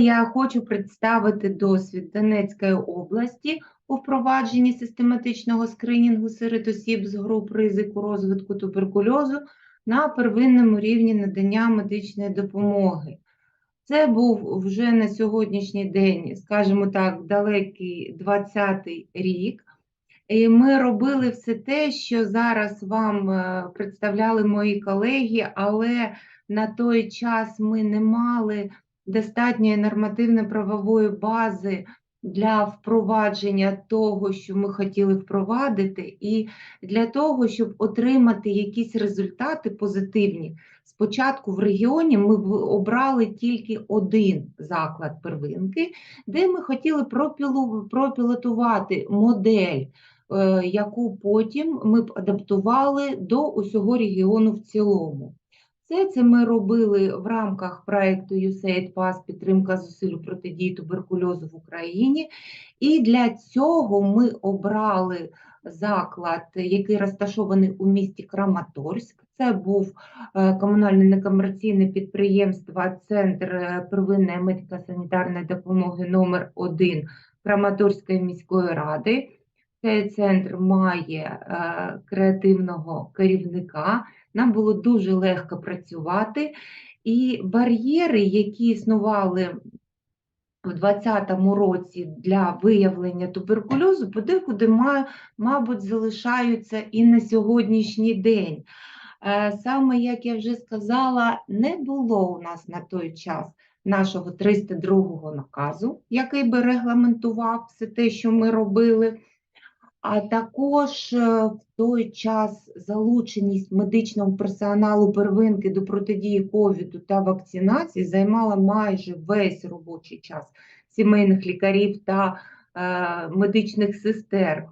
Я хочу представити досвід Донецької області у впровадженні систематичного скринінгу серед осіб з груп ризику розвитку туберкульозу на первинному рівні надання медичної допомоги. Це був вже на сьогоднішній день, скажімо так, далекий 20-й рік. І ми робили все те, що зараз вам е, представляли мої колеги, але на той час ми не мали достатньої нормативно-правової бази для впровадження того, що ми хотіли впровадити, і для того, щоб отримати якісь результати позитивні. Спочатку в регіоні ми обрали тільки один заклад первинки, де ми хотіли пропілотувати модель, е, яку потім ми б адаптували до усього регіону в цілому. Все це ми робили в рамках проекту USAID PASS підтримка зусиль протидії туберкульозу в Україні. І для цього ми обрали заклад, який розташований у місті Краматорськ. Це був е, комунальне некомерційне підприємство Центр е, первинної медико-санітарної допомоги номер 1 Краматорської міської ради. Цей центр має е, креативного керівника. Нам було дуже легко працювати, і бар'єри, які існували в 2020 році для виявлення туберкульозу, подекуди, ма- мабуть, залишаються і на сьогоднішній день. Е, Саме, як я вже сказала, не було у нас на той час нашого 302 наказу, який би регламентував все те, що ми робили. А також е, в той час залученість медичного персоналу первинки до протидії ковіду та вакцинації займала майже весь робочий час сімейних лікарів та е, медичних сестер.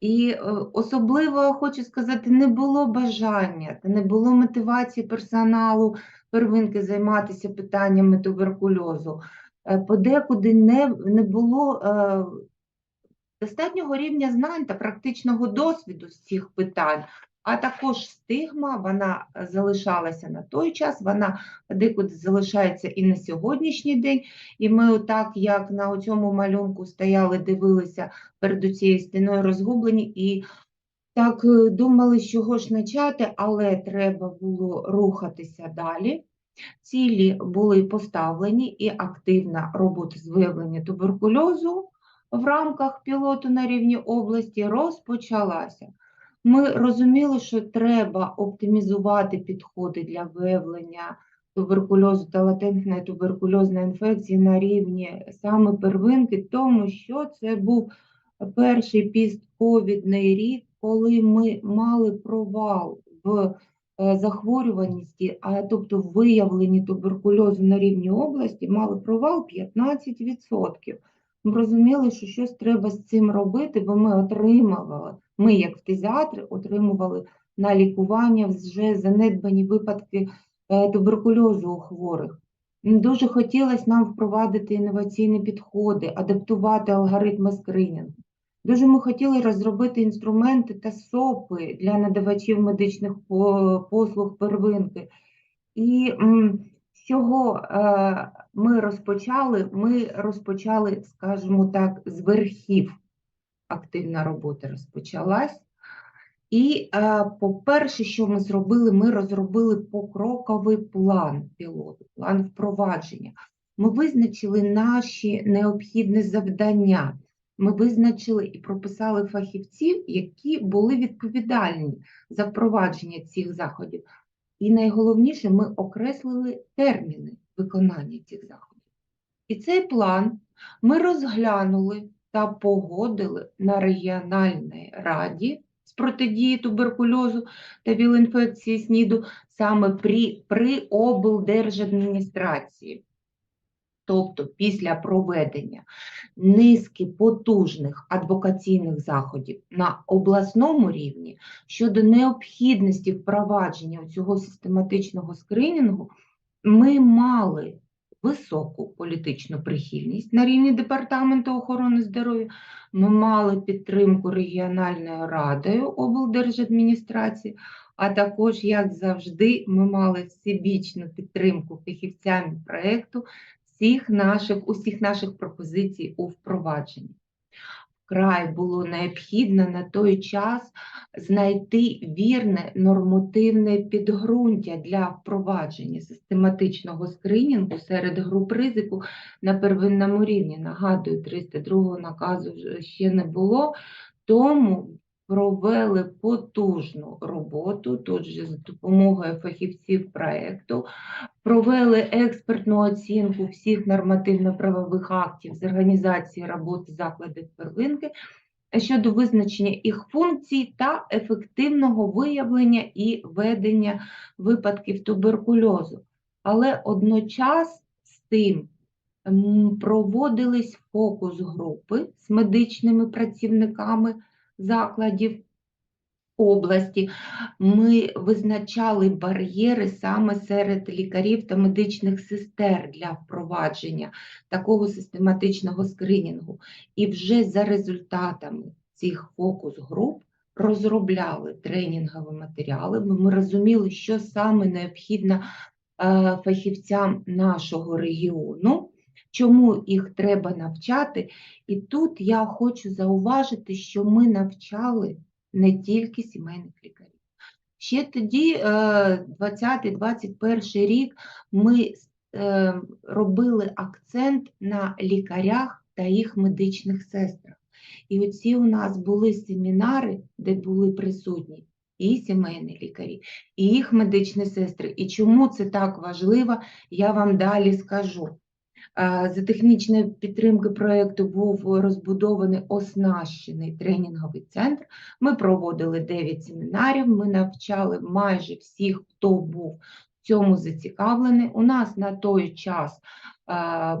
І е, особливо хочу сказати, не було бажання та не було мотивації персоналу первинки займатися питаннями туберкульозу. Е, Подекуди не, не було достатнього рівня знань та практичного досвіду з цих питань, а також стигма, вона залишалася на той час, вона подекуди залишається і на сьогоднішній день. І ми, отак, як на цьому малюнку стояли, дивилися перед цією стіною розгублені і так е, думали, з чого ж почати, але треба було рухатися далі. Цілі були поставлені і активна робота з виявлення туберкульозу в рамках пілоту на рівні області розпочалася. Ми розуміли, що треба оптимізувати підходи для виявлення туберкульозу та латентної туберкульозної інфекції на рівні саме первинки, тому що це був перший пістковідний рік, коли ми мали провал в е, захворюваності, а тобто в виявленні туберкульозу на рівні області, мали провал 15%. Ми розуміли, що щось треба з цим робити, бо ми отримували, ми, як фтизіатри, отримували на лікування вже занедбані випадки е, туберкульозу у хворих. Дуже хотілося нам впровадити інноваційні підходи, адаптувати алгоритми скринінгу. Дуже ми хотіли розробити інструменти та СОПи для надавачів медичних послуг первинки. І чого е, ми розпочали? Ми розпочали, скажімо так, з верхів. Активна робота розпочалась. І, е, по-перше, що ми зробили, ми розробили покроковий план пілоту, план впровадження. Ми визначили наші необхідні завдання. Ми визначили і прописали фахівців, які були відповідальні за впровадження цих заходів. І найголовніше, ми окреслили терміни виконання цих заходів. І цей план ми розглянули та погодили на регіональній раді з протидії туберкульозу та віл-інфекції СНІДу саме при, при облдержадміністрації. Тобто після проведення низки потужних адвокаційних заходів на обласному рівні щодо необхідності впровадження цього систематичного скринінгу, ми мали високу політичну прихильність на рівні Департаменту охорони здоров'я, ми мали підтримку регіональною радою облдержадміністрації, а також, як завжди, ми мали всебічну підтримку фахівцями проєкту, всіх наших, усіх наших пропозицій у впровадженні. Вкрай було необхідно на той час знайти вірне нормативне підґрунтя для впровадження систематичного скринінгу серед груп ризику на первинному рівні. Нагадую, 302 наказу ще не було, тому провели потужну роботу, тут же з допомогою фахівців проєкту, провели експертну оцінку всіх нормативно-правових актів з організації роботи закладів первинки щодо визначення їх функцій та ефективного виявлення і ведення випадків туберкульозу. Але одночас з тим проводились фокус-групи з медичними працівниками закладів області. Ми визначали бар'єри саме серед лікарів та медичних сестер для впровадження такого систематичного скринінгу. І вже за результатами цих фокус-груп розробляли тренінгові матеріали, бо ми розуміли, що саме необхідно е, фахівцям нашого регіону, чому їх треба навчати. І тут я хочу зауважити, що ми навчали не тільки сімейних лікарів. Ще тоді, е, 20-21 рік, ми е, робили акцент на лікарях та їх медичних сестрах. І оці у нас були семінари, де були присутні і сімейні лікарі, і їх медичні сестри. І чому це так важливо, я вам далі скажу. За технічної підтримки проєкту був розбудований оснащений тренінговий центр. Ми проводили 9 семінарів, ми навчали майже всіх, хто був в цьому зацікавлений. У нас на той час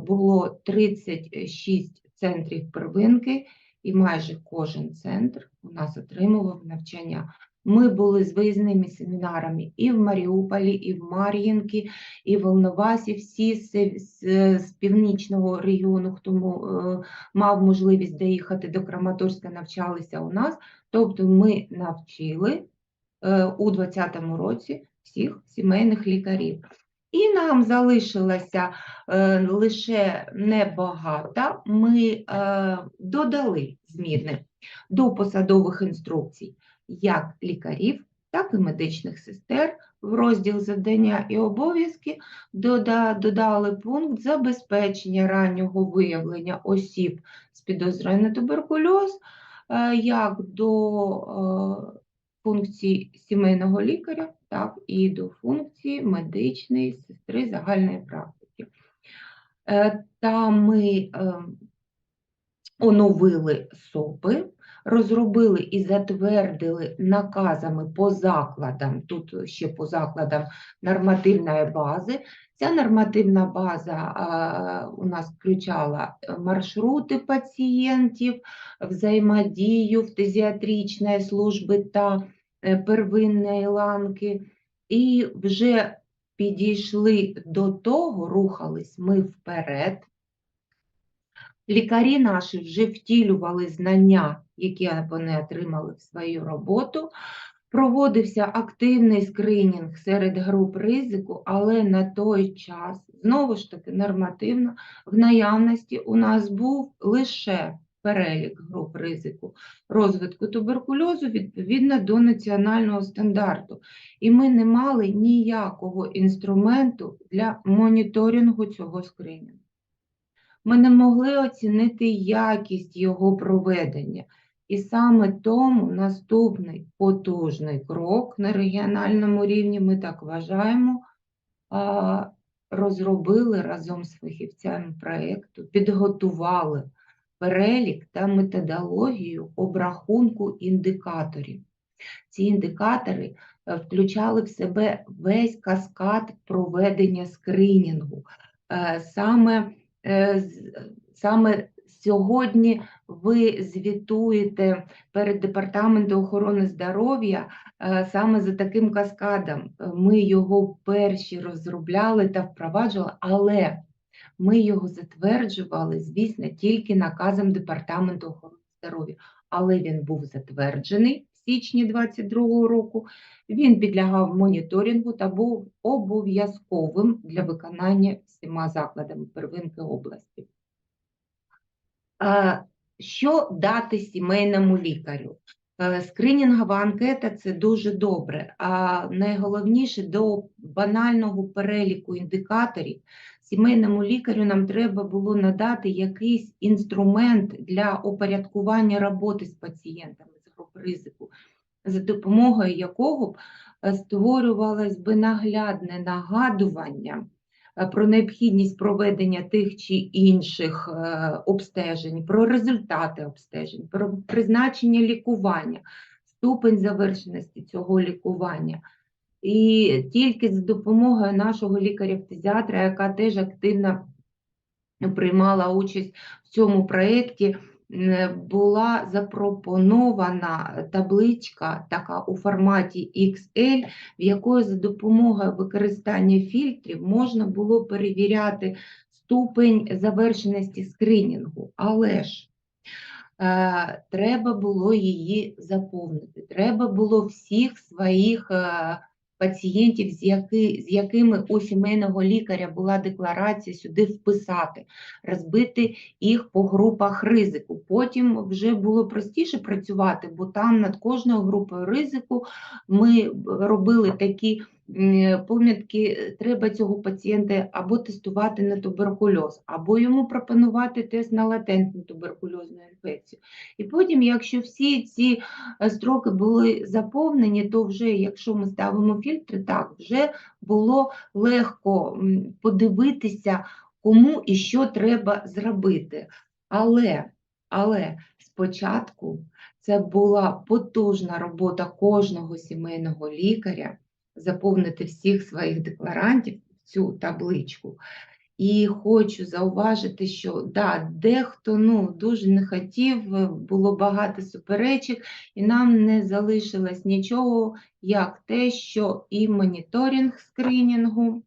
було 36 центрів первинки, і майже кожен центр у нас отримував навчання. Ми були з виїзними семінарами і в Маріуполі, і в Мар'їнці, і в Волновасі, всі з, з, з північного регіону, хто е, мав можливість доїхати до Краматорська, навчалися у нас. Тобто ми навчили е, у 2020 році всіх сімейних лікарів. І нам залишилося е, лише небагато. Ми е, додали зміни до посадових інструкцій як лікарів, так і медичних сестер в розділ завдання і обов'язки додали пункт забезпечення раннього виявлення осіб з підозрою на туберкульоз е, як до е, функцій сімейного лікаря, так і до функції медичної сестри загальної практики. Е, Та ми е, оновили СОПи, розробили і затвердили наказами по закладам, тут ще по закладам нормативної бази. Ця нормативна база у нас включала маршрути пацієнтів, взаємодію фтизіатричної служби та е, первинної ланки. І вже підійшли до того, рухались ми вперед. Лікарі наші вже втілювали знання, які вони отримали в свою роботу. Проводився активний скринінг серед груп ризику, але на той час, знову ж таки, нормативно, в наявності у нас був лише перелік груп ризику розвитку туберкульозу відповідно до національного стандарту. І ми не мали ніякого інструменту для моніторингу цього скринінгу. Ми не могли оцінити якість його проведення. І саме тому наступний потужний крок на регіональному рівні, ми так вважаємо, розробили разом з фахівцями проєкту, підготували перелік та методологію обрахунку індикаторів. Ці індикатори е, включали в себе весь каскад проведення скринінгу. Е, Саме Е, Саме сьогодні ви звітуєте перед Департаментом охорони здоров'я е, саме за таким каскадом. Е, Ми його перші розробляли та впроваджували, але ми його затверджували, звісно, тільки наказом Департаменту охорони здоров'я. Але він був затверджений в січні 2022 року. Він підлягав моніторингу та був обов'язковим для виконання всіма закладами первинки області. Що дати сімейному лікарю? Е, Скринінгова анкета це дуже добре, а найголовніше до банального переліку індикаторів сімейному лікарю нам треба було надати якийсь інструмент для упорядкування роботи з пацієнтами з груп ризику, за допомогою якого б е, створювалось би наглядне нагадування про необхідність проведення тих чи інших е, обстежень, про результати обстежень, про призначення лікування, ступень завершеності цього лікування. І тільки за допомогою нашого лікаря-фтизіатра, яка теж активно приймала участь в цьому проєкті, була запропонована табличка така у форматі XL, в якої за допомогою використання фільтрів можна було перевіряти ступень завершеності скринінгу. Але ж е, треба було її заповнити. Треба було всіх своїх е, пацієнтів, з, які, з якими у сімейного лікаря була декларація, сюди вписати, розбити їх по групах ризику. Потім вже було простіше працювати, бо там над кожною групою ризику ми робили такі помітки, треба цього пацієнта або тестувати на туберкульоз, або йому пропонувати тест на латентну туберкульозну інфекцію. І потім, якщо всі ці е, строки були заповнені, то вже, якщо ми ставимо фільтри, так, вже було легко подивитися, кому і що треба зробити. Але, але спочатку це була потужна робота кожного сімейного лікаря заповнити всіх своїх декларантів в цю табличку. І хочу зауважити, що да, дехто ну, дуже не хотів, було багато суперечок, і нам не залишилось нічого, як те, що і моніторинг скринінгу,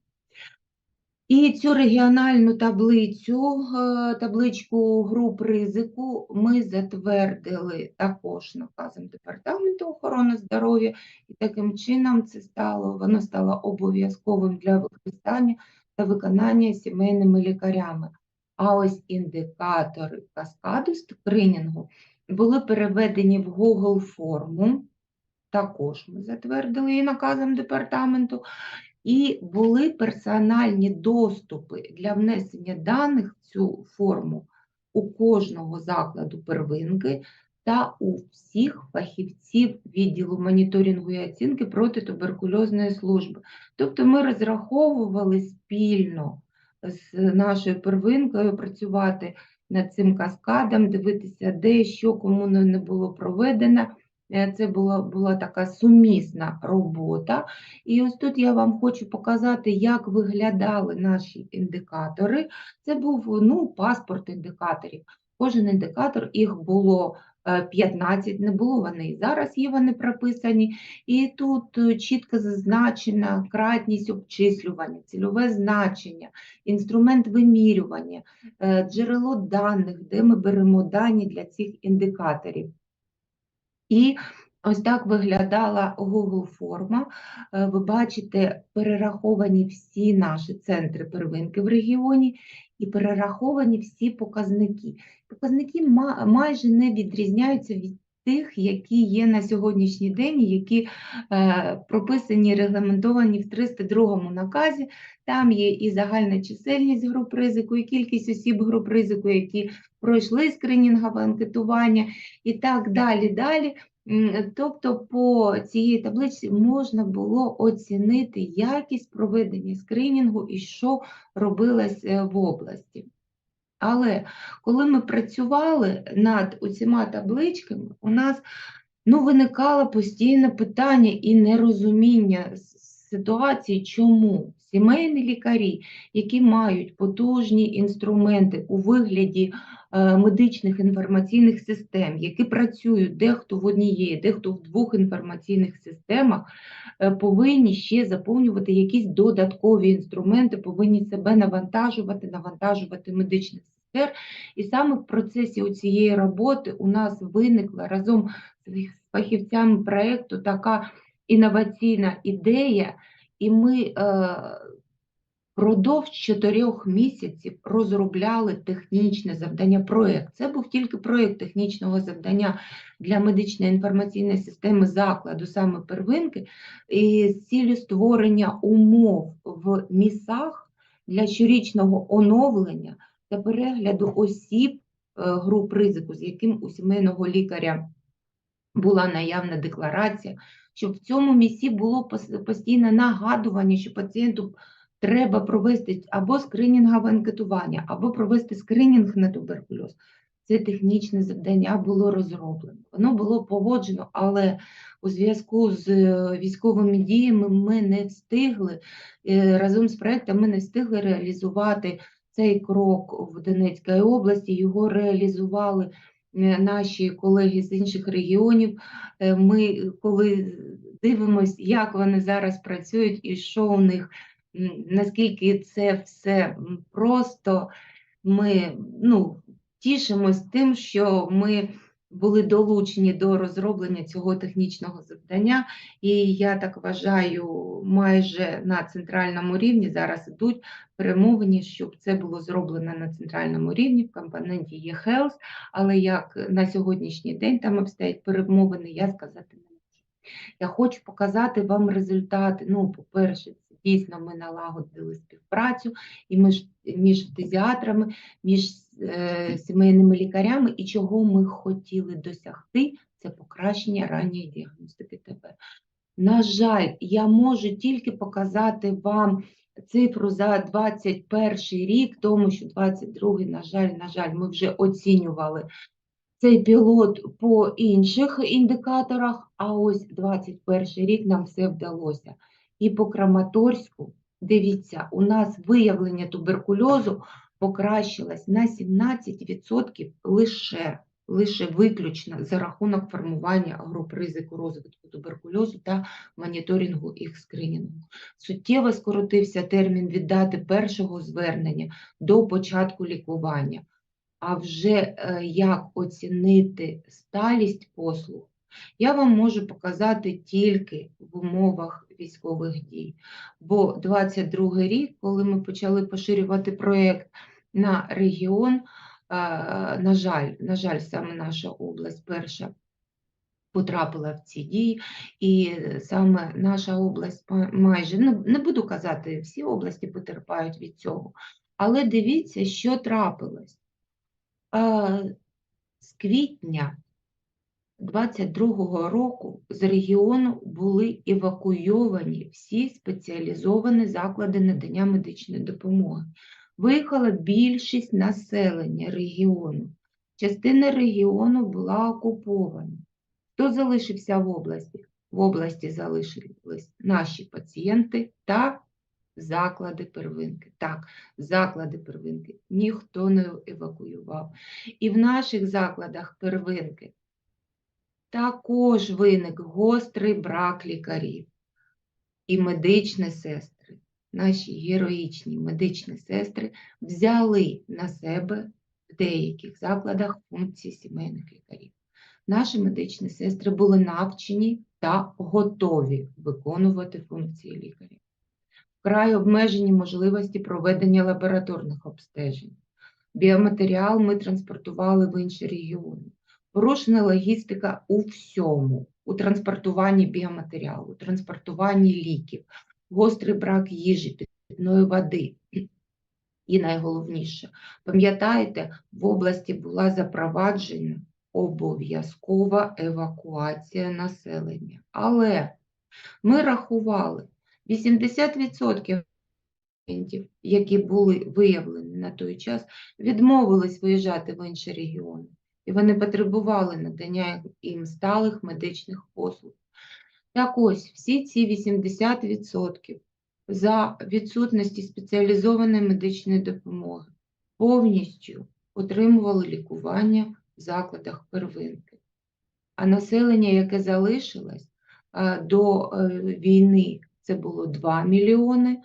і цю регіональну таблицю, е, табличку груп ризику ми затвердили також наказом Департаменту охорони здоров'я, і таким чином це стало, воно стало обов'язковим для використання та виконання сімейними лікарями. А ось індикатори каскаду скринінгу були переведені в Google форму. Також ми затвердили її наказом департаменту, і були персональні доступи для внесення даних в цю форму у кожного закладу первинки та у всіх фахівців відділу моніторингу і оцінки протитуберкульозної служби. Тобто ми розраховували спільно з нашою первинкою працювати над цим каскадом, дивитися, де що кому не було проведено. Е, Це була, була така сумісна робота. І ось тут я вам хочу показати, як виглядали наші індикатори. Це був ну, паспорт індикаторів. Кожен індикатор, їх було е, 15, не було вони і зараз є вони прописані. І тут е, чітко зазначена кратність обчислювання, цільове значення, інструмент вимірювання, е, джерело даних, де ми беремо дані для цих індикаторів. І ось так виглядала Google форма. Е, Ви бачите, перераховані всі наші центри первинки в регіоні і перераховані всі показники. Показники майже не відрізняються від тих, які є на сьогоднішній день, які е, прописані, регламентовані в 302 наказі. Там є і загальна чисельність груп ризику, і кількість осіб груп ризику, які пройшли скринінгове анкетування, і так далі. далі. Тобто по цій таблиці можна було оцінити якість проведення скринінгу і що робилось е, в області. Але коли ми працювали над усіма табличками, у нас ну, виникало постійне питання і нерозуміння с- ситуації, чому сімейні лікарі, які мають потужні інструменти у вигляді е, медичних інформаційних систем, які працюють дехто в однієї, дехто в двох інформаційних системах, е, повинні ще заповнювати якісь додаткові інструменти, повинні себе навантажувати, навантажувати медичних сестер. І саме в процесі цієї роботи у нас виникла разом з фахівцями проєкту така інноваційна ідея, і ми е, Продовж чотирьох місяців розробляли технічне завдання проєкт. Це був тільки проєкт технічного завдання для медичної інформаційної системи закладу, саме первинки, і з цілею створення умов в місах для щорічного оновлення та перегляду осіб е, груп ризику, з яким у сімейного лікаря була наявна декларація, щоб в цьому місці було постійне нагадування, що пацієнту треба провести або скринінгове анкетування, або провести скринінг на туберкульоз. Це технічне завдання було розроблено. Воно було погоджено, але у зв'язку з е, військовими діями ми не встигли е, разом з проектом ми не встигли реалізувати цей крок в Донецькій області. Його реалізували наші колеги з інших регіонів. Е, Ми коли дивимося, як вони зараз працюють і що у них наскільки це все просто, ми ну, тішимось тим, що ми були долучені до розроблення цього технічного завдання, і я так вважаю, майже на центральному рівні зараз ідуть перемовини, щоб це було зроблено на центральному рівні в компоненті e-health, але як на сьогоднішній день там обстоять перемовини, я сказати не можу. Я хочу показати вам результати. Ну, по-перше, дійсно ми налагодили співпрацю і між, між фтизіатрами, між сімейними лікарями, і чого ми хотіли досягти, це покращення ранньої діагностики ТБ. На жаль, я можу тільки показати вам цифру за 21 рік, тому що 22, на жаль, на жаль, ми вже оцінювали цей пілот по інших індикаторах, а ось 21 рік нам все вдалося. І по Краматорську, дивіться, у нас виявлення туберкульозу покращилось на 17% лише, лише виключно за рахунок формування груп ризику розвитку туберкульозу та моніторингу їх скринінгу. Суттєво скоротився термін від дати першого звернення до початку лікування. А вже е, як оцінити сталість послуг, я вам можу показати тільки в умовах військових дій. Бо 22 рік, коли ми почали поширювати проєкт на регіон, е, на жаль, на жаль, саме наша область перша потрапила в ці дії, і саме наша область майже, ну, не буду казати, всі області потерпають від цього, але дивіться, що трапилось. Е, З квітня 22-го року з регіону були евакуйовані всі спеціалізовані заклади надання медичної допомоги. Виїхала більшість населення регіону. Частина регіону була окупована. Хто залишився в області? В області залишились наші пацієнти та заклади первинки. Так, заклади первинки ніхто не евакуював. І в наших закладах первинки також виник гострий брак лікарів. І медичні сестри, наші героїчні медичні сестри взяли на себе в деяких закладах функції сімейних лікарів. Наші медичні сестри були навчені та готові виконувати функції лікарів. Вкрай обмежені можливості проведення лабораторних обстежень. Біоматеріал ми транспортували в інші регіони. Порушена логістика у всьому, у транспортуванні біоматеріалу, у транспортуванні ліків, гострий брак їжі, питної води. І найголовніше, пам'ятаєте, в області була запроваджена обов'язкова евакуація населення. Але ми рахували 80% які були виявлені на той час, відмовились виїжджати в інші регіони, і вони потребували надання їм сталих медичних послуг. Так ось, всі ці 80% за відсутності спеціалізованої медичної допомоги повністю отримували лікування в закладах первинки. А населення, яке залишилось е, до е, війни, це було 2 мільйони,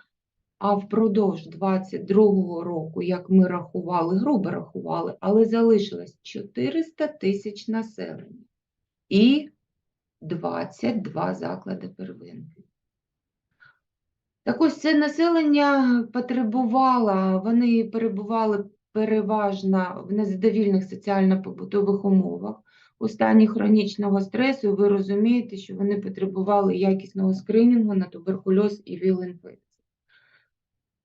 а впродовж 22-го року, як ми рахували, грубо рахували, але залишилось 400 тисяч населення. І 22 заклади первинки. Так ось це населення потребувало, вони перебували переважно в незадовільних соціально-побутових умовах. У стані хронічного стресу ви розумієте, що вони потребували якісного скринінгу на туберкульоз і ВІЛ-інфекцію.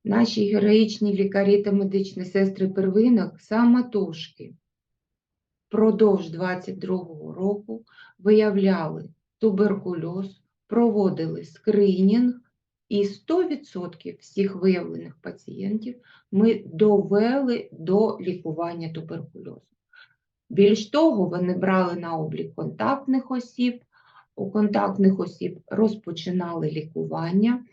Наші героїчні лікарі та медичні сестри первинок самотужки впродовж 22-го року виявляли туберкульоз, проводили скринінг, і 100% всіх виявлених пацієнтів ми довели до лікування туберкульозу. Більш того, вони брали на облік контактних осіб, у контактних осіб розпочинали лікування.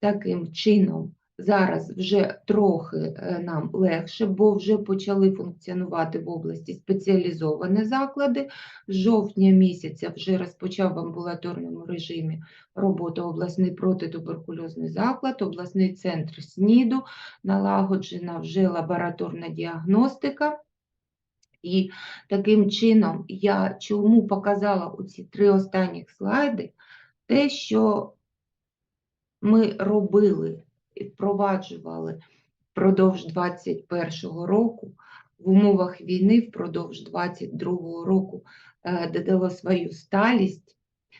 Таким чином, зараз вже трохи е, нам легше, бо вже почали функціонувати в області спеціалізовані заклади. З жовтня місяця вже розпочав в амбулаторному режимі роботу обласний протитуберкульозний заклад, обласний центр СНІДу, налагоджена вже лабораторна діагностика. І таким чином я чому показала у ці три останніх слайди, те, що ми робили впроваджували впродовж 2021 року, в умовах війни впродовж 2022 року е, додало свою сталість,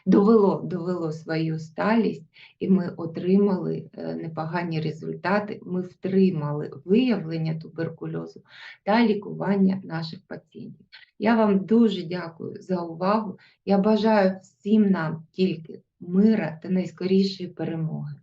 довело, довело свою сталість, і ми отримали е, непогані результати. Ми втримали виявлення туберкульозу та лікування наших пацієнтів. Я вам дуже дякую за увагу. Я бажаю всім нам тільки мира та найскорішої перемоги.